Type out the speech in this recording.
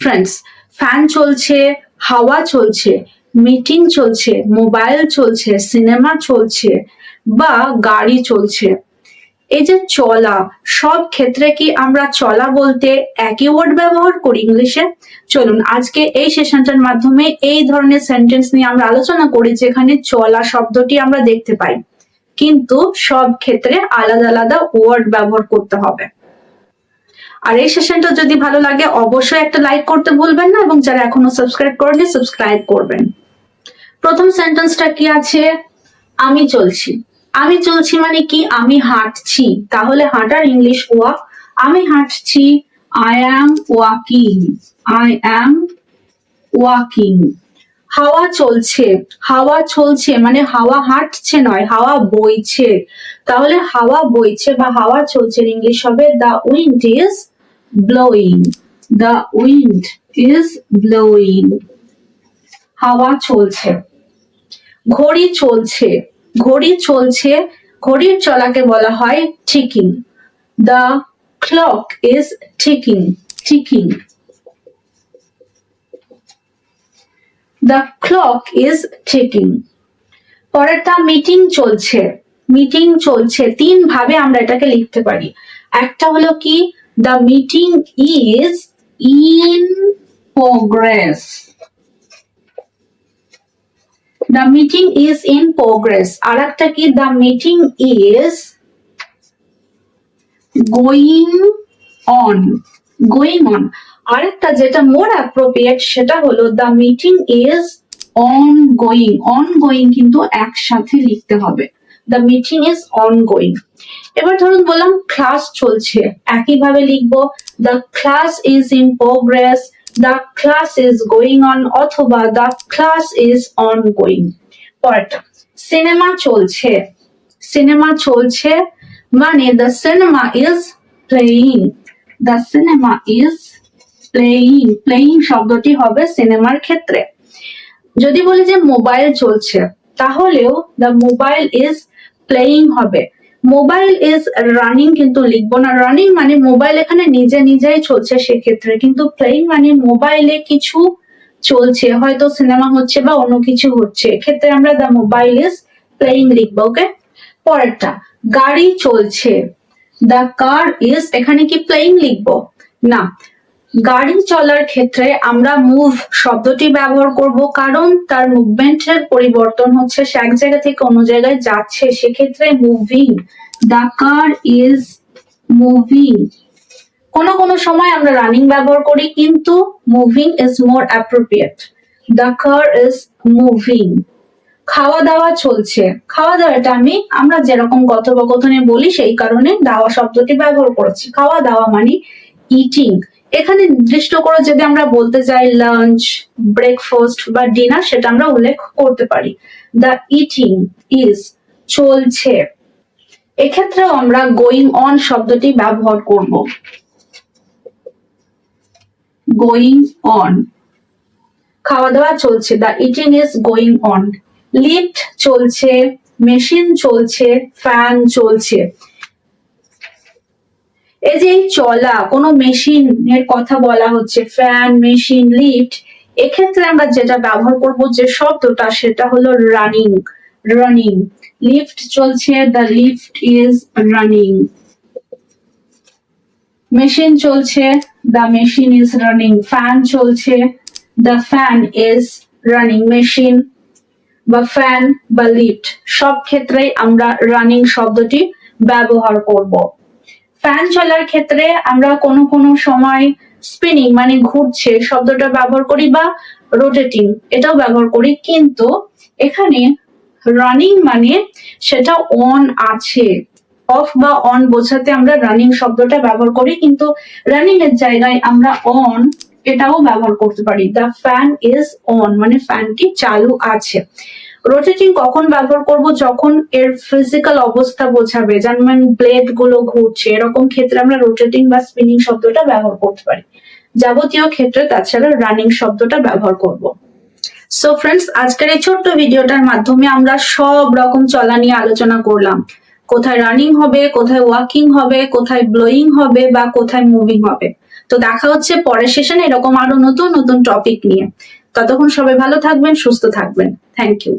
Friends fan চলছে, হাওয়া চলছে মিটিং চলছে মোবাইল চলছে সিনেমা চলছে বা গাড়ি চলছে। এই যে চলা, সব ক্ষেত্রে কি আমরা চলা বলতে একই ওয়ার্ড ব্যবহার করি ইংলিশে? চলুন, আজকে এই সেশনটার মাধ্যমে এই ধরনের সেন্টেন্স নিয়ে আমরা আলোচনা করি, যেখানে চলা শব্দটি আমরা দেখতে পাই। কিন্তু সব ক্ষেত্রে আলাদা আলাদা ওয়ার্ড ব্যবহার করতে হবে। আর এই সেশনটা যদি ভালো লাগে, অবশ্যই একটা লাইক করতে ভুলবেন না এবং যারা এখনও সাবস্ক্রাইব করেনি সাবস্ক্রাইব করবেন। প্রথম সেন্টেন্সটা কি আছে? আমি চলছি। আমি চলছি মানে কি? আমি হাঁটছি। তাহলে হাঁটার ইংলিশ ওয়াক আমি হাঁটছি। I am walking I am walking হাওয়া চলছে। হাওয়া চলছে মানে হাওয়া হাঁটছে নয়, হাওয়া বইছে। তাহলে হাওয়া বইছে বা হাওয়া চলছে ইংলিশ হবে the wind is blowing the wind is blowing হাওয়া চলছে। ঘড়ি চলছে। ঘড়ি চলছে। ঘড়ির চলাকে বলা হয় ticking. The clock is ticking ticking the clock is ticking পরেরটা মিটিং চলছে। মিটিং চলছে। তিন ভাবে আমরা এটাকে লিখতে পারি। একটা হলো কি? The meeting is in progress the meeting is in progress আর একটা কি? The meeting is going on going on আরেকটা যেটা মোর অ্যাপ্রোপ্রিয়েট সেটা হলো the meeting is on going on going কিন্তু একসাথে লিখতে হবে। The meeting is on going এবার ধরুন বললাম ক্লাস চলছে, একইভাবে লিখব the class is in progress the class is going on অথবা the class is on going পরেরটা সিনেমা চলছে সিনেমা চলছে মানে the cinema is playing the cinema is playing playing শব্দটি হবে সিনেমার ক্ষেত্রে। যদি বলি যে মোবাইল চলছে তাহলেও দ্য মোবাইল ইজ প্লেয়িং হবে। মোবাইল ইজ রানিং কিন্তু লিখব না। রানিং মানে মোবাইল এখানে নিজে নিজেই চলছে সেক্ষেত্রে। কিন্তু প্লেয়িং মানে মোবাইলে কিছু চলছে। হয়তো সিনেমা হচ্ছে বা অন্য কিছু হচ্ছে। এক্ষেত্রে আমরা দ্য মোবাইল ইজ প্লেইং লিখব ওকে পরেরটা, গাড়ি চলছে। দ্য কার ইজ এখানে কি প্লেইং লিখব? না। গাড়ি চলার ক্ষেত্রে আমরা মুভ শব্দটি ব্যবহার করব, কারণ তার মুভমেন্টের পরিবর্তন হচ্ছে সে এক জায়গা থেকে অন্য জায়গায় যাচ্ছে। সেক্ষেত্রে moving the car is moving কোনো কোনো সময় আমরা রানিং ব্যবহার করি, কিন্তু moving is more appropriate the car is moving খাওয়া দাওয়া চলছে। খাওয়া দাওয়াটা আমি, আমরা যেরকম কথোপকথনে বলি, সেই কারণে দাওয়া শব্দটি ব্যবহার করেছি। খাওয়া দাওয়া মানে ইটিং এখানে নির্দিষ্ট করে যদি আমরা বলতে যাই লাঞ্চ ব্রেকফাস্ট বা ডিনার সেটা আমরা উল্লেখ করতে পারি। দ্য ইটিং ইজ চলছে। এক্ষেত্রেও আমরা গোয়িং অন শব্দটি ব্যবহার করব। গোয়িং অন খাওয়া দাওয়া চলছে। The eating is going on lift চলছে মেশিন চলছে ফ্যান চলছে। এই যে চলা, কোনো মেশিনের কথা বলা হচ্ছে, ফ্যান, মেশিন, লিফট, এক্ষেত্রে আমরা যেটা ব্যবহার করব যে শব্দটা, সেটা হলো রানিং রানিং। লিফট চলছে, the lift is running. Machine চলছে, the machine is running. Fan চলছে, the fan is running. Machine, বা ফ্যান, বা লিফট, সব ক্ষেত্রেই আমরা রানিং শব্দটি ব্যবহার করব। ফ্যান চলার ক্ষেত্রে আমরা কোনো কোনো সময় স্পিনিং মানে ঘুরছে শব্দটা ব্যবহার করি বা রোটেটিং এটাও ব্যবহার করি। কিন্তু এখানে রানিং মানে সেটা অন আছে অফ বা অন বোঝাতে আমরা রানিং শব্দটা ব্যবহার করি। কিন্তু রানিং এর জায়গায় আমরা অন এটাও ব্যবহার করতে পারি। দ্য ফ্যান ইজ অন মানে ফ্যানটি চালু আছে। রোটেটিং কখন ব্যবহার করব যখন এর ফিজিক্যাল অবস্থা বোঝাবে? যেমন ব্লেডগুলো ঘুরছে, এরকম ক্ষেত্রে আমরা রোটেটিং বা স্পিনিং শব্দটা ব্যবহার করতে পারি। যাবতীয় ক্ষেত্রে তাছাড়া রানিং শব্দটা ব্যবহার করব। সো ফ্রেন্ডস আজকের এই ছোট্ট ভিডিওটার মাধ্যমে আমরা সব রকম চলা নিয়ে আলোচনা করলাম। কোথায় রানিং হবে, কোথায় ওয়াকিং হবে, কোথায় ব্লোয়িং হবে বা কোথায় মুভিং হবে। তো দেখা হচ্ছে পরের সেশনে এরকম আরও নতুন নতুন টপিক নিয়ে। ততক্ষণ সবাই ভালো থাকবেন, সুস্থ থাকবেন। Thank you